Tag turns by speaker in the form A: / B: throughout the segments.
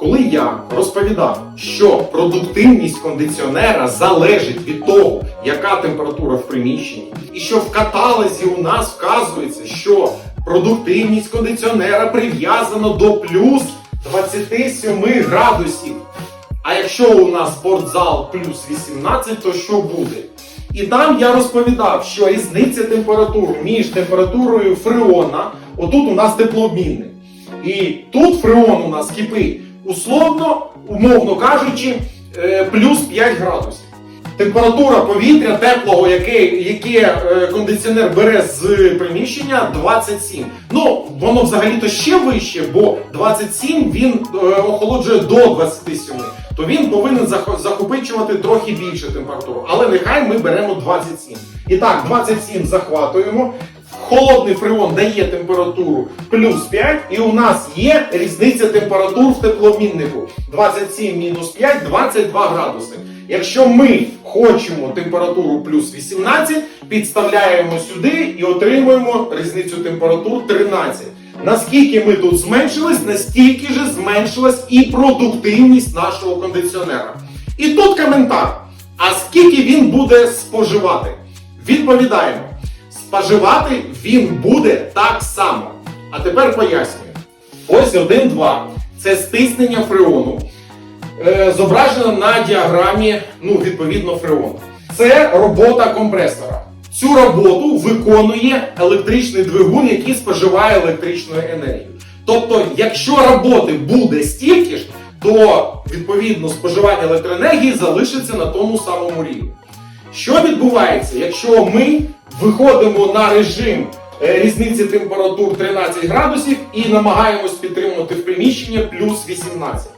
A: Коли я розповідав, що продуктивність кондиціонера залежить від того, яка температура в приміщенні, і що в каталозі у нас вказується, що продуктивність кондиціонера прив'язана до плюс 27 градусів. А якщо у нас спортзал плюс 18, то що буде? І там я розповідав, що різниця температур між температурою фреона, отут у нас теплообмінник. І тут фреон у нас кипить, условно, умовно кажучи, е, плюс 5 градусів. Температура повітря теплого, яке, яке е, кондиціонер бере з приміщення 27. Ну, воно взагалі-то ще вище, бо 27 він е, охолоджує до 27. То він повинен зах- захопичувати трохи більше температуру. Але нехай ми беремо 27. І так, 27 захватуємо. Холодний фреон дає температуру плюс 5, і у нас є різниця температур в теплообміннику. 27 мінус 5 22 градуси. Якщо ми хочемо температуру плюс 18, підставляємо сюди і отримуємо різницю температур 13. Наскільки ми тут зменшились, настільки ж зменшилась і продуктивність нашого кондиціонера. І тут коментар. А скільки він буде споживати? Відповідаємо. Споживати він буде так само. А тепер пояснюю. Ось 1-2. Це стиснення фреону. Е, зображено на діаграмі, ну, відповідно, фреону. Це робота компресора. Цю роботу виконує електричний двигун, який споживає електричну енергію. Тобто, якщо роботи буде стільки ж, то відповідно споживання електроенергії залишиться на тому самому рівні. Що відбувається, якщо ми виходимо на режим е, різниці температур 13 градусів і намагаємось підтримувати в приміщення плюс 18?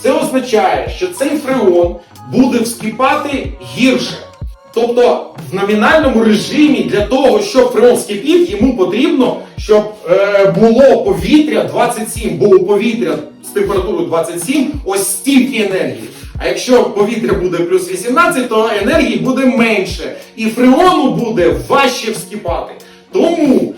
A: Це означає, що цей фреон буде вскипати гірше. Тобто в номінальному режимі для того, щоб фреон скипів, йому потрібно, щоб е, було повітря 27, було повітря з температурою 27, ось стільки енергії. А якщо повітря буде плюс 18, то енергії буде менше, і фреону буде важче вскипати. Тому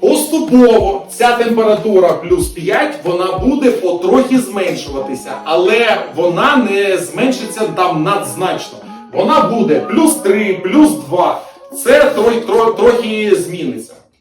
A: поступово ця температура плюс 5, вона буде потрохи зменшуватися, але вона не зменшиться там надзначно. Вона буде плюс 3, плюс 2. Це трохи, трохи зміниться.